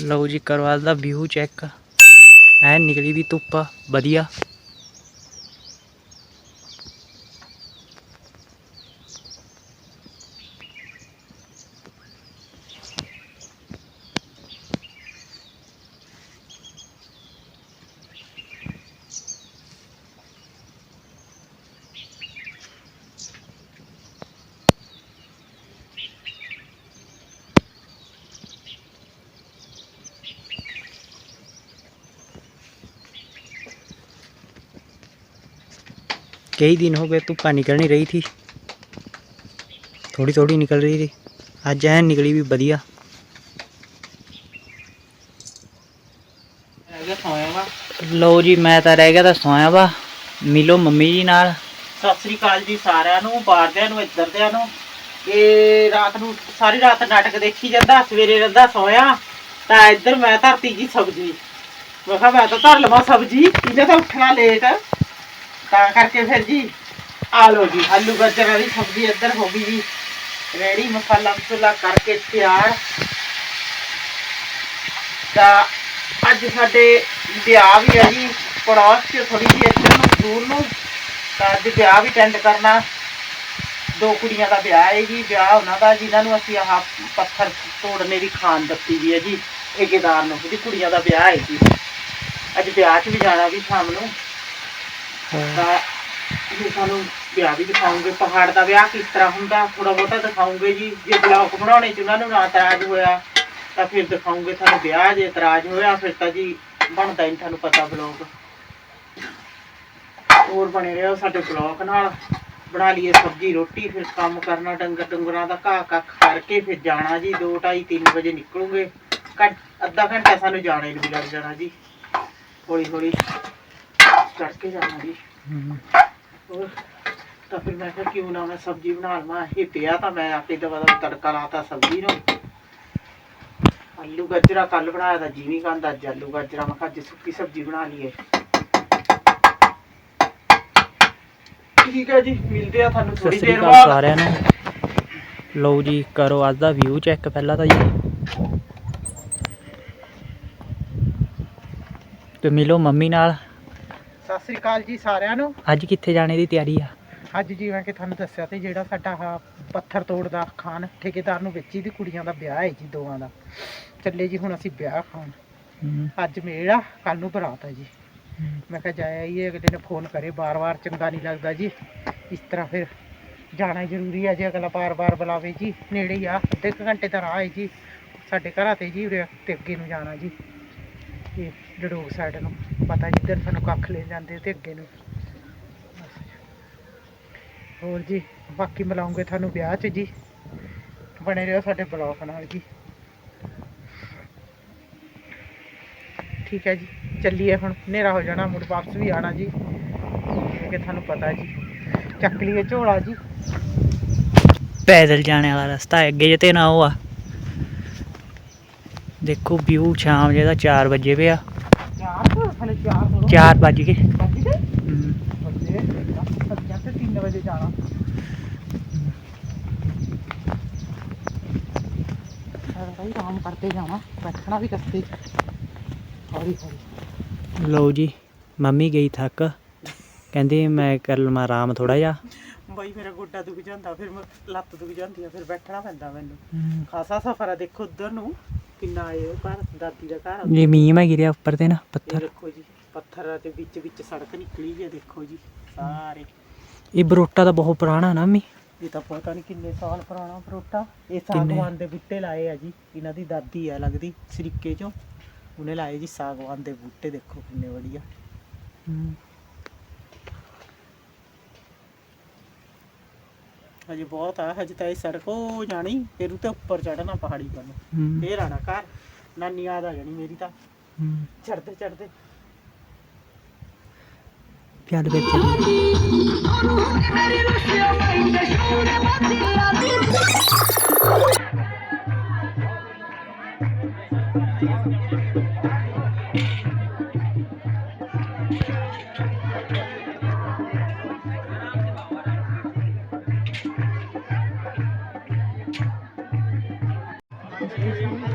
ਲਓ ਜੀ ਕਰਵਾ ਦਾ ਵਿਊ ਚੈੱਕ ਐ ਨਿਕਲੀ ਵੀ ਧੁੱਪ ਵਧੀਆ। कई दिन हो गए धुप्पा निकल नहीं रही थी थोड़ी थोड़ी निकल रही थी ਅੱਜ ਐ ਨਿਕਲੀ ਵੀ ਵਧੀਆ ਹੈਗਾ ਸੋਇਆ ਵਾ ਲਓ ਜੀ ਮੈਂ ਤਾਂ ਰਹਿ ਗਿਆ ਤਾਂ ਸੋਇਆ ਵਾ ਮਿਲੋ ਮੰਮੀ ਜੀ ਨਾਲ ਸਤਿ ਸ੍ਰੀ ਅਕਾਲ ਜੀ ਸਾਰਿਆਂ ਨੂੰ ਬਾਹਰਦਿਆਂ ਨੂੰ ਇੱਧਰਦਿਆਂ ਨੂੰ ਇਹ ਰਾਤ ਨੂੰ ਸਾਰੀ ਰਾਤ ਨਾਟਕ ਦੇਖੀ ਜਾਂਦਾ ਸਵੇਰੇ ਰਹਿੰਦਾ ਸੋਇਆ ਤਾਂ ਇੱਧਰ ਮੈਂ ਧਰਤੀ ਜੀ ਸਬਜ਼ੀ ਮੈਂ ਕਿਹਾ ਮੈਂ ਤਾਂ ਧਰ ਲਵਾਂ ਸਬਜ਼ੀ ਇਹਨੇ ਤਾਂ ਉੱਠਣਾ ਲੇਟ ਤਾਂ ਕਰਕੇ ਫਿਰ ਜੀ, ਆ ਲੋ ਜੀ, ਆਲੂ ਗਾਜਰਾਂ ਦੀ ਸਬਜ਼ੀ ਇੱਧਰ ਹੋ ਗਈ ਜੀ। ਰੈਡੀ ਮਸਾਲਾ ਮਸੂਲਾ ਕਰਕੇ ਤਿਆਰ। ਤਾਂ ਅੱਜ ਸਾਡੇ ਵਿਆਹ ਵੀ ਹੈ ਜੀ, ਪੜੋਸ ਚ ਥੋੜੀ ਜਿਹੀ ਇੱਧਰ ਨੂੰ, ਦੂਰ ਨੂੰ। ਤਾਂ ਅੱਜ ਵਿਆਹ ਵੀ ਅਟੈਂਡ ਕਰਨਾ। ਦੋ ਕੁੜੀਆਂ ਦਾ ਵਿਆਹ ਹੈ ਜੀ, ਵਿਆਹ ਉਹਨਾਂ ਦਾ, ਜਿਨ੍ਹਾਂ ਨੂੰ ਅਸੀਂ ਆਹ ਪੱਥਰ ਤੋੜਨੇ ਦੀ ਖਾਨ ਦਿੱਤੀ ਵੀ ਹੈ ਜੀ, ਠੇਕੇਦਾਰ ਨੂੰ ਉਹਦੀ ਕੁੜੀਆਂ ਦਾ ਵਿਆਹ ਹੈ ਜੀ। ਅੱਜ ਵਿਆਹ 'ਚ ਵੀ ਜਾਣਾ ਵੀ ਸ਼ਾਮ ਨੂੰ। ਤਾਂ ਇਹ ਸਾਨੂੰ ਵਿਆਹ ਵੀ ਦਿਖਾਉਂਗੇ, ਪਹਾੜ ਦਾ ਵਿਆਹ ਕਿਸ ਤਰ੍ਹਾਂ ਹੁੰਦਾ ਥੋੜਾ ਬਹੁਤਾ ਦਿਖਾਉਂਗੇ ਜੀ, ਜੇ ਬਲੌਗ ਬਣਾਉਣੇ ਚ ਉਹਨਾਂ ਨੂੰ ਨਾ ਇਤਰਾਜ਼ ਹੋਇਆ, ਤਾਂ ਫਿਰ ਦਿਖਾਉਂਗੇ ਤੁਹਾਨੂੰ ਵਿਆਹ ਜੇ ਇਤਰਾਜ਼ ਹੋਇਆ, ਫਿਰ ਤਾਂ ਜੀ ਬਣਦਾ ਹੀ ਤੁਹਾਨੂੰ ਪਤਾ ਬਲੌਗ ਹੋਰ ਬਣੇ ਰਹੋ ਸਾਡੇ ਬਲੌਗ ਨਾਲ, ਬਣਾ ਲਈਏ ਸਬਜ਼ੀ, ਰੋਟੀ, ਫਿਰ ਕੰਮ ਕਰਨਾ ਡੰਗਰ, ਡੰਗਰਾਂ ਦਾ ਘਾਹ ਕੱਖ ਕਰਕੇ ਫਿਰ ਜਾਣਾ ਜੀ 2 2:30 3 ਵਜੇ ਨਿਕਲੂਗੇ। ਘੰ- ਅੱਧਾ ਘੰਟਾ ਸਾਨੂੰ ਜਾਣੇ ਨੂੰ ਵੀ ਲੱਗ ਜਾਣਾ ਜੀ ਹੌਲੀ ਹੌਲੀ ਚੜ ਕੇ ਜੀ ਹੋਰ ਤਾਂ ਫਿਰ ਮੈਂ ਕਿਹਾ ਕਿਉਂ ਨਾ ਮੈਂ ਸਬਜ਼ੀ ਬਣਾ ਲਵਾਂ ਇਹ ਪਿਆ ਤਾਂ ਮੈਂ ਆਪੇ ਦਵਾ ਦਾ ਤੜਕਾ ਲਾਤਾ ਸਬਜ਼ੀ ਨੂੰ। ਆਲੂ ਗਾਜਰਾ ਕੱਲ ਬਣਾਇਆ ਤਾਂ ਜੀਵੀ ਕਹਿੰਦਾ ਅੱਜ ਆਲੂ ਗਾਜਰਾ ਮੈਂ ਕਿਹਾ ਅੱਜ ਸੁੱਕੀ ਸਬਜ਼ੀ ਬਣਾ ਲਈਏ। ਠੀਕ ਹੈ ਜੀ ਮਿਲਦੇ ਆ ਤੁਹਾਨੂੰ ਸਤਿ ਥੋੜੀ ਸ੍ਰੀ ਦੇਰ ਅਕਾਲ ਬਾਅਦ। ਸਾਰਿਆਂ ਨੂੰ। ਲਓ ਜੀ ਕਰੋ ਅੱਜ ਦਾ ਵਿਊ ਚੈੱਕ ਪਹਿਲਾਂ ਤਾਂ ਜੀ। ਤੇ ਮਿਲੋ ਮੰਮੀ ਨਾਲ। ਸਤਿ ਸ੍ਰੀ ਅਕਾਲ ਜੀ ਸਾਰਿਆਂ ਨੂੰ। ਅੱਜ ਕਿੱਥੇ ਜਾਣੇ ਦੀ ਤਿਆਰੀ ਆ? ਅੱਜ ਜਿਵੇਂ ਕਿ ਤੁਹਾਨੂੰ ਦੱਸਿਆ ਤੇ ਜਿਹੜਾ ਸਾਡਾ ਆਹ ਪੱਥਰ ਤੋੜ ਦਾ ਖਾਨ ਠੇਕੇਦਾਰ ਨੂੰ ਵਿੱਚ ਦੀ ਕੁੜੀਆਂ ਦਾ ਵਿਆਹ ਹੈ ਜੀ ਦੋਵਾਂ ਦਾ। ਚੱਲੇ ਜੀ ਹੁਣ ਅਸੀਂ ਵਿਆਹ ਖਾਣ। ਹਮ, ਅੱਜ ਆ ਕੱਲ ਨੂੰ ਬਰਾਤ ਹੈ ਜੀ। ਹਮ। ਮੈਂ ਕਿਹਾ ਜਾਇਆ ਹੀ ਅਗਲੇ ਨੇ ਫੋਨ ਕਰੇ ਬਾਰ-ਬਾਰ ਚੰਗਾ ਨਹੀਂ ਲੱਗਦਾ ਜੀ। ਇਸ ਤਰ੍ਹਾਂ ਫਿਰ ਜਾਣਾ ਜ਼ਰੂਰੀ ਹੈ ਜੇ ਅਗਲਾ ਬਾਰ-ਬਾਰ ਬੁਲਾਵੇ ਜੀ। ਨੇੜੇ ਹੀ ਆ ਅੱਧੇ ਕੁ ਘੰਟੇ ਦਾ ਰਾਹ ਹੈ ਜੀ। ਸਾਡੇ ਘਰਾਂ ਤੇ ਜੀ ਉਰੇ ਤੇ ਅੱਗੇ ਨੂੰ ਜਾਣਾ ਜੀ। ਇਹ ਡੜੋਗ ਸਾਈਡ ਨੂੰ। ਪਤਾ ਜਿੱਧਰ ਸਾਨੂੰ ਕੱਖ ਲੈ ਜਾਂਦੇ ਤੇ ਅੱਗੇ ਨੂੰ। ਹੋਰ ਜੀ, ਬਾਕੀ ਮਿਲਾਉਂਗੇ ਤੁਹਾਨੂੰ ਵਿਆਹ 'ਚ ਜੀ। ਬਣੇ ਰਹੋ ਸਾਡੇ ਬਲੌਗ ਨਾਲ ਜੀ। ਠੀਕ ਹੈ ਜੀ, ਚੱਲੀਏ ਹੁਣ। ਹਨੇਰਾ ਹੋ ਜਾਣਾ, ਮੁੜ ਵਾਪਸ ਵੀ ਆਣਾ ਜੀ। ਕਿ ਤੁਹਾਨੂੰ ਪਤਾ ਜੀ। ਚੱਕ ਲਈਏ ਝੋਲਾ ਜੀ। ਪੈਦਲ ਜਾਣ ਵਾਲਾ ਰਸਤਾ ਅੱਗੇ ਜੇ ਤੇ ਨਾ ਉਹ ਆ ਦੇਖੋ ਵਿਊ ਸ਼ਾਮ ਜਿਹਦਾ 4 ਵਜੇ ਪਿਆ ਚਾਰ ਤੋਂ ਹਲੇ ਚਾਰ ਤੋਂ 4 ਵੱਜ ਗਏ। ਵੱਜ ਗਏ? ਹਮ, ਬੱਲੇ ਸੱਜਿਆ ਤੇ 3 ਵਜੇ ਜਾਣਾ। ਸਾਰਾ ਭਾਈ ਆਰਾਮ ਕਰਦੇ ਜਾਣਾ। ਬੈਠਣਾ ਵੀ ਕਸਤੇ ਹੌਲੀ ਹੌਲੀ। ਲਓ ਜੀ ਮੰਮੀ ਗਈ ਥੱਕ। ਕਹਿੰਦੀ ਮੈਂ ਕਰ ਲਵਾਂ ਆਰਾਮ ਥੋੜਾ ਜਿਹਾ। ਬਾਈ ਮੇਰਾ ਗੋਡਾ ਦੁਖ ਜਾਂਦਾ ਫਿਰ ਮੈਂ- ਲੱਤ ਦੁਖ ਜਾਂਦੀ ਆ ਫਿਰ ਬੈਠਣਾ ਪੈਂਦਾ ਮੈਨੂੰ। ਖਾਸਾ ਸਫਰ ਆ ਦੇਖੋ ਉਧਰ ਨੂੰ। ਕਿੰਨਾ ਉਹ ਘਰ ਦਾਦੀ ਦਾ ਘਰ। ਜੇ ਮੀਂਹ ਮੈਂ ਗਿਰਿਆ ਉੱਪਰ ਤੇ ਨਾ ਇਹ ਪੱਥਰ। ਦੇਖੋ ਜੀ ਪੱਥਰ ਦੇ ਵਿੱਚ ਵਿੱਚ ਸੜਕ ਨਿਕਲੀ ਹੈ ਦੇਖੋ ਜੀ ਸਾਰੇ। ਇਹ ਬਰੋਟਾ ਤਾਂ ਬਹੁਤ ਪੁਰਾਣਾ ਨਾ ਮੀ। ਇਹ ਤਾਂ ਪਤਾ ਨਹੀਂ ਕਿੰਨੇ ਸਾਲ ਪੁਰਾਣਾ ਫਰੋਟਾ ਇਹ ਕਿੰਨੇ? ਸਾਗਵਾਨ ਦੇ ਬੂਟੇ ਲਾਏ ਆ ਜੀ। ਇਹਨਾਂ ਦੀ ਦਾਦੀ ਆ ਲੱਗਦੀ ਸਰੀਕੇ ਚੋਂ। ਉਹਨੇ ਲਾਏ ਜੀ ਸਾਗਵਾਨ ਦੇ ਬੂਟੇ ਦੇਖੋ ਕਿੰਨੇ ਵਧੀਆ। ਹਜੇ ਬਹੁਤ ਆ ਹਜੇ ਤਾਂ ਇਹ ਸੜਕ ਉਹ ਜਾਣੀ ਫਿਰ ਉਤੇ ਉੱਪਰ ਚੜਨਾ ਪਹਾੜੀ ਪਰ ਨੂੰ। ਫੇਰ ਆਣਾ ਘਰ। ਨਾਨੀ ਯਾਦ ਆ ਜਾਣੀ ਮੇਰੀ ਤਾਂ। ਚੜਦੇ ਚੜਦੇ ਪਿਆਰ ਵਿੱਚ Yeah.